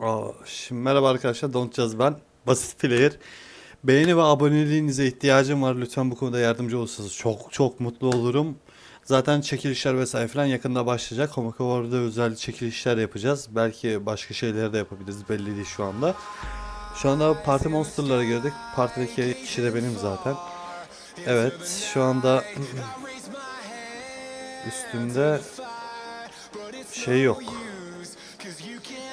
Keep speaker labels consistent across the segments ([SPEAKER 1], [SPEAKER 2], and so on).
[SPEAKER 1] Aa, şimdi merhaba arkadaşlar, Don't ben. Basit Player. Beğeni ve aboneliğinize ihtiyacım var. Lütfen bu konuda yardımcı olursanız çok çok mutlu olurum. Zaten çekilişler vesaire falan yakında başlayacak. Homokovar'da özel çekilişler yapacağız. Belki başka şeyler de yapabiliriz. Belli değil şu anda. Şu anda Parti Monster'lara girdik. Partideki kişi de benim zaten. Evet, şu anda üstümde şey yok.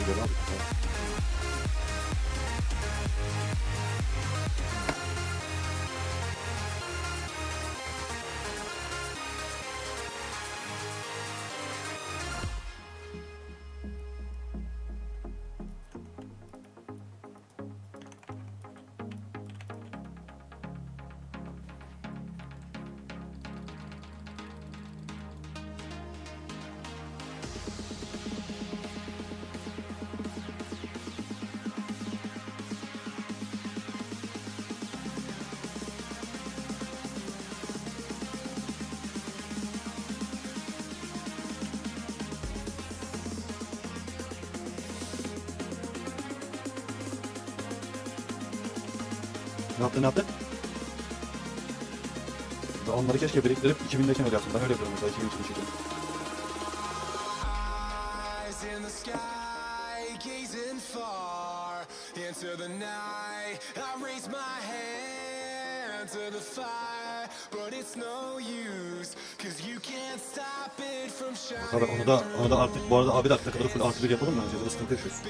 [SPEAKER 2] Ne yaptın ne? Ben onları keşke biriktirip 2000'deyken öyle yaptım. Ben öyle yapıyorum mesela 2000 için
[SPEAKER 3] eyes in the sky, gazing far into the night. I raise my hand to the fire, but it's no use, cause you can't stop it from
[SPEAKER 2] Abi
[SPEAKER 3] shining.
[SPEAKER 2] onu da, onu da artık bu arada abi dakika kadar full artı bir yapalım mı? Önce de sıkıntı yaşıyoruz.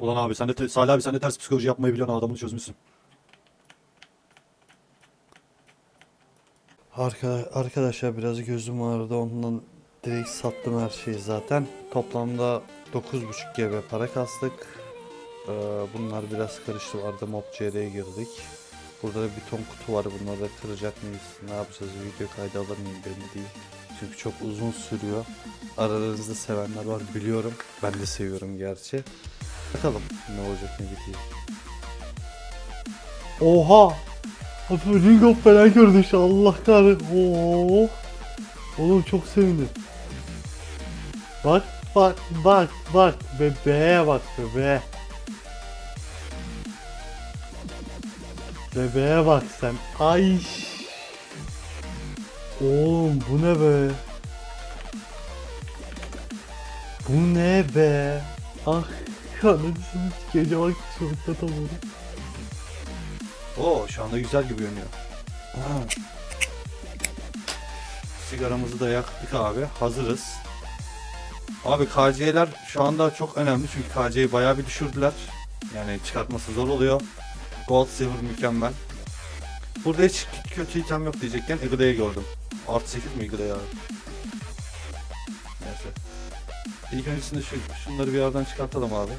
[SPEAKER 2] Ulan abi sen de Salih abi sen de ters psikoloji yapmayı biliyorsun adamını çözmüşsün.
[SPEAKER 1] Arka, arkadaşlar biraz gözüm ağrıdı ondan direkt sattım her şeyi zaten. Toplamda 9.5 GB para kastık. Ee, bunlar biraz karıştı vardı mob CR'ye girdik. Burada da bir ton kutu var bunları da kıracak mıyız ne yapacağız video kaydı alır mıyım belli değil. Çünkü çok uzun sürüyor. Aralarınızda sevenler var biliyorum. Ben de seviyorum gerçi. Bakalım ne olacak ne bitecek. Oha! Abi Ring of falan gördü işte Allah kahretsin. Oo. Oğlum çok sevindim. Bak bak bak bak bebeğe bak bebeğe. Bebeğe bak sen. Ay. Oğlum bu ne be? Bu ne be? Ah kanadısını gece bak çok da tavuğu. Oo şu anda güzel gibi görünüyor. Sigaramızı da yaktık abi. Hazırız. Abi KC'ler şu anda çok önemli çünkü KC'yi bayağı bir düşürdüler. Yani çıkartması zor oluyor. Gold Silver mükemmel. Burada hiç kötü item yok diyecekken Eagle'ı gördüm. Artı 8 mi Eagle'ı? İlk öncesinde şu, şunları bir yerden çıkartalım abi.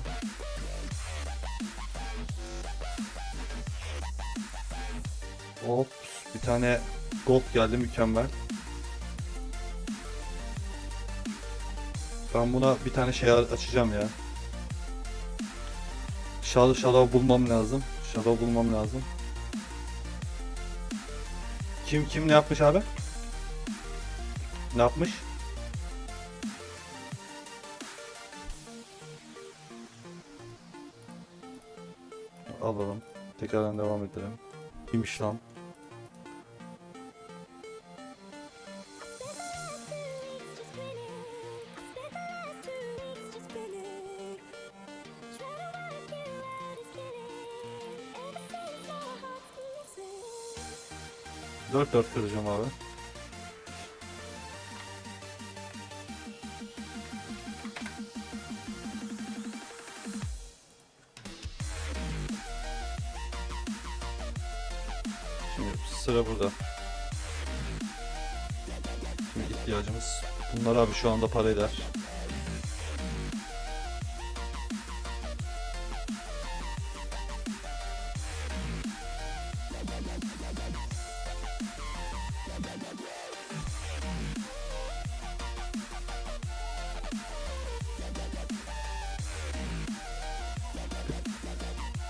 [SPEAKER 1] Hop bir tane gold geldi mükemmel. Ben buna bir tane şey açacağım ya. Shadow Shadow bulmam lazım. Shadow bulmam lazım. Kim kim ne yapmış abi? Ne yapmış? Alalım. Tekrardan devam edelim. Kimmiş lan? Dört dört kıracağım abi. Abi şu anda para eder.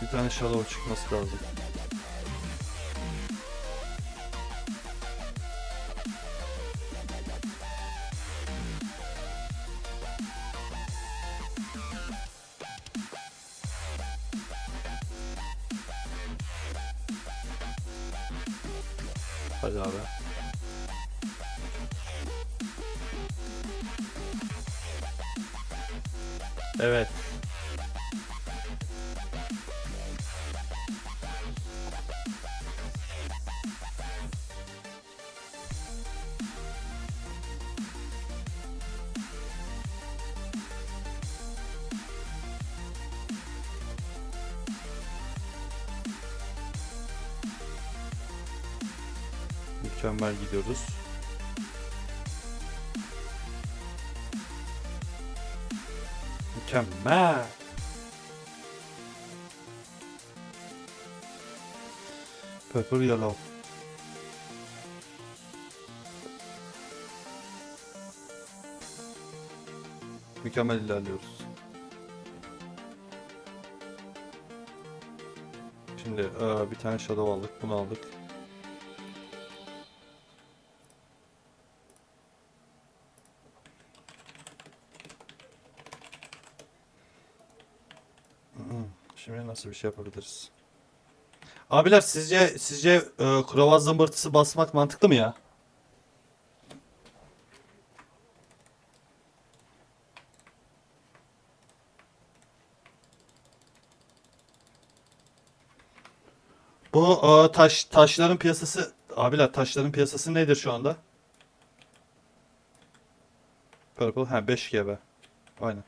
[SPEAKER 1] Bir tane shadow çıkması lazım. Hadi abi. Evet. Mükemmel gidiyoruz. Mükemmel. Purple yellow. Mükemmel ilerliyoruz. Şimdi bir tane shadow aldık, bunu aldık. Şimdi nasıl bir şey yapabiliriz? Abiler sizce sizce e, krovaz zımbırtısı basmak mantıklı mı ya? Bu e, taş taşların piyasası abiler taşların piyasası nedir şu anda? Purple ha 5 GB. Aynen.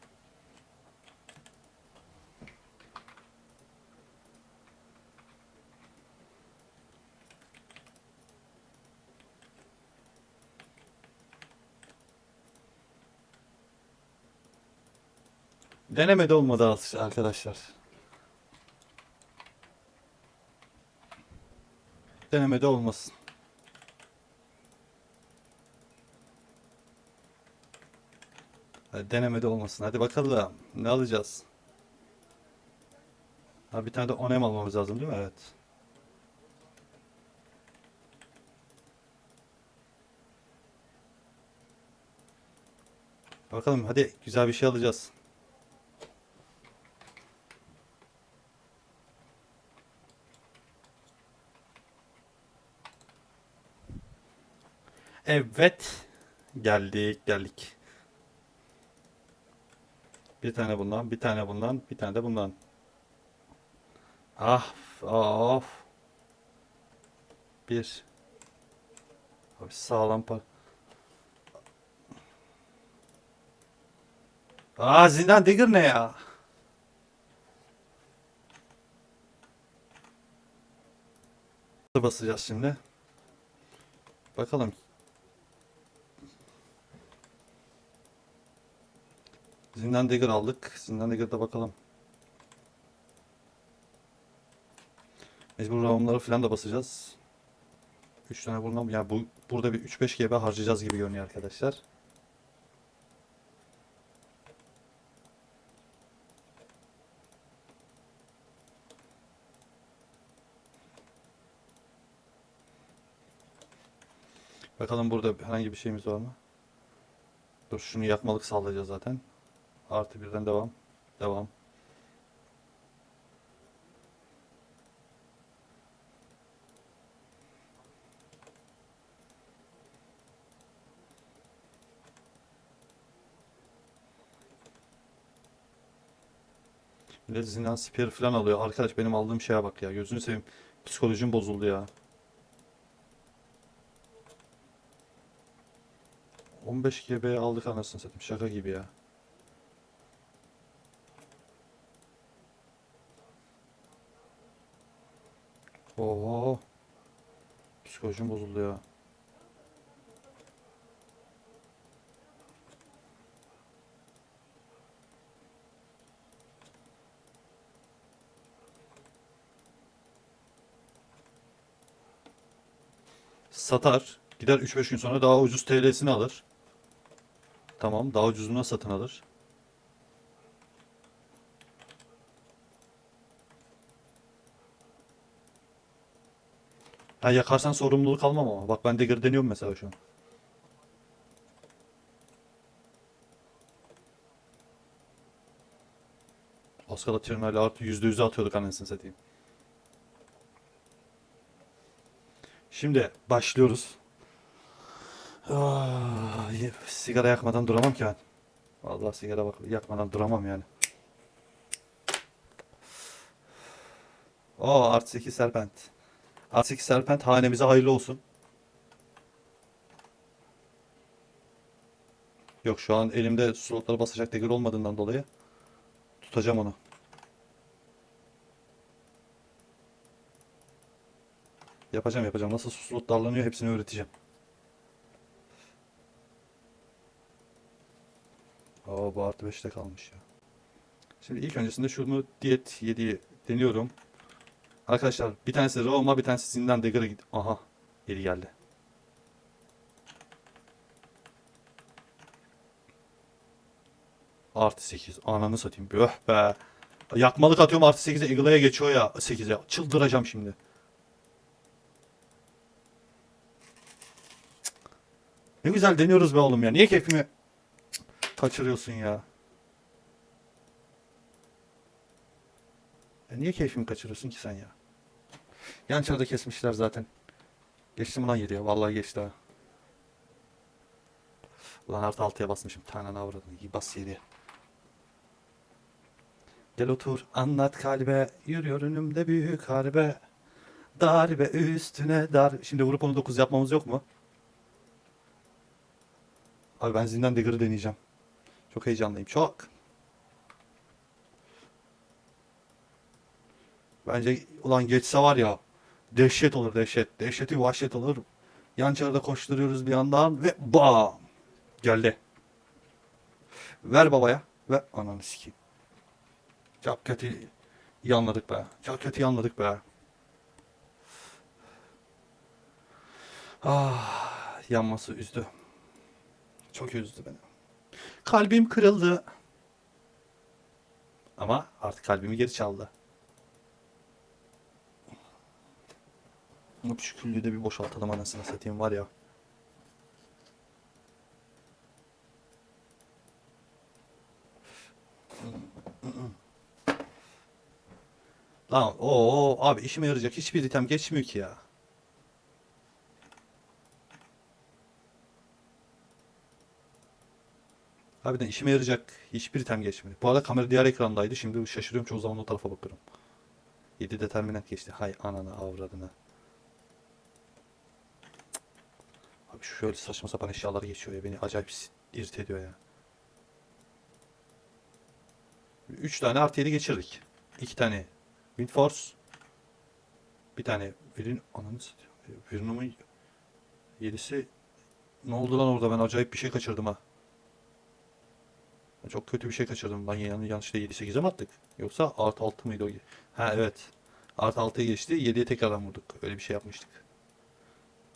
[SPEAKER 1] Denemede olmadı arkadaşlar. Denemede olmasın. Hadi denemede olmasın. Hadi bakalım. Ne alacağız? Ha bir tane de onem almamız lazım değil mi? Evet. Bakalım hadi güzel bir şey alacağız. Evet. Geldik geldik. Bir tane bundan, bir tane bundan, bir tane de bundan. Ah, of. Bir. Abi sağlam par. Aa zindan digger ne ya? basacağız şimdi. Bakalım. Zindan Dagger aldık. Zindan Dagger'da bakalım. Mecbur roundları falan da basacağız. 3 tane buradan yani bu burada bir 3-5 GB harcayacağız gibi görünüyor arkadaşlar. Bakalım burada herhangi bir şeyimiz var mı? Dur şunu yakmalık sağlayacağız zaten. Artı birden devam. Devam. Millet zindan spear falan alıyor. Arkadaş benim aldığım şeye bak ya. Gözünü seveyim. Psikolojim bozuldu ya. 15 GB aldık anasını satayım. Şaka gibi ya. Oo. Psikolojim bozuldu ya. Satar. Gider 3-5 gün sonra daha ucuz TL'sini alır. Tamam, daha ucuzuna satın alır. Ha yakarsan sorumluluk almam ama. Bak ben Dagger deniyorum mesela şu an. Askala Trinali artı %100'e atıyorduk anasını satayım. Şimdi başlıyoruz. Ah, sigara yakmadan duramam ki ben. Vallahi sigara bak yakmadan duramam yani. Oo artı 8 serpent. Artı 8 serpent hanemize hayırlı olsun. Yok şu an elimde slotları basacak degir olmadığından dolayı tutacağım onu. Yapacağım yapacağım. Nasıl slot darlanıyor hepsini öğreteceğim. Aa bu artı 5'te kalmış ya. Şimdi ilk öncesinde şunu diyet 7'yi deniyorum. Arkadaşlar bir tanesi Roma bir tanesi Zindan Dagger'a git. Aha geri geldi. Artı 8. Ananı satayım. Öh be. Yakmalık atıyorum artı 8'e Eagle'aya geçiyor ya 8'e. Çıldıracağım şimdi. Ne güzel deniyoruz be oğlum ya. Niye keyfimi kaçırıyorsun ya? Ya niye keyfimi kaçırıyorsun ki sen ya? Yan çarda kesmişler zaten. Geçtim lan 7'ye. Vallahi geçti ha. Ulan artı 6'ya basmışım. Tane avradını. İyi bas 7'ye. Gel otur anlat kalbe. Yürüyor önümde büyük harbe. Darbe üstüne dar. Şimdi vurup onu 9 yapmamız yok mu? Abi ben Zindan Dagger'ı deneyeceğim. Çok heyecanlıyım. Çok. Bence ulan geçse var ya dehşet olur dehşet. Dehşeti vahşet olur. Yan çarda koşturuyoruz bir yandan ve bam! Geldi. Ver babaya. Ve ananı sikeyim. Çok kötü yanladık be. Çok kötü yanladık be. Ah, yanması üzdü. Çok üzdü beni. Kalbim kırıldı. Ama artık kalbimi geri çaldı. Bu şu küllüğü de bir boşaltalım anasını satayım var ya. Lan o abi işime yarayacak hiçbir item geçmiyor ki ya. Harbiden işime yarayacak hiçbir item geçmedi. Bu arada kamera diğer ekrandaydı. Şimdi şaşırıyorum çoğu zaman o tarafa bakıyorum. 7 determinant geçti. Hay ananı avradını. Abi şu şöyle saçma sapan eşyalar geçiyor ya. Beni acayip irite ediyor ya. 3 tane artı 7 geçirdik. 2 tane Wind Force. Bir tane Virin ananı satıyor. Virinum'un 7'si ne oldu lan orada ben acayip bir şey kaçırdım ha. Çok kötü bir şey kaçırdım. Ben yan, yanlışlıkla 7-8'e mi attık? Yoksa artı 6 mıydı o? Ha evet. Artı 6'ya geçti. 7'ye tekrardan vurduk. Öyle bir şey yapmıştık.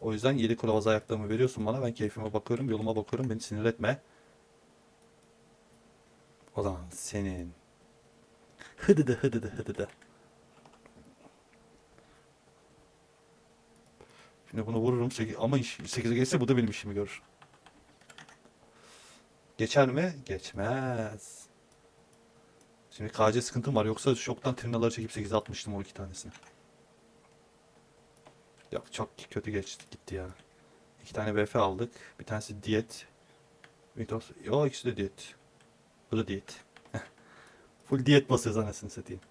[SPEAKER 1] O yüzden 7 kuravaz ayaklığımı veriyorsun bana. Ben keyfime bakıyorum, yoluma bakıyorum. Beni sinir etme. O zaman senin hıdıdı hıdıdı hıdıdı. Şimdi bunu vururum. Ama 8'e geçse bu da benim işimi görür. Geçer mi? Geçmez. Şimdi KC sıkıntım var. Yoksa şoktan trinaları çekip 8'e atmıştım o iki tanesini. Yok çok kötü geçti gitti ya. İki tane BF aldık. Bir tanesi diyet. Windows. Yo ikisi de diyet. Bu da diyet. Full diyet basıyoruz anasını satayım.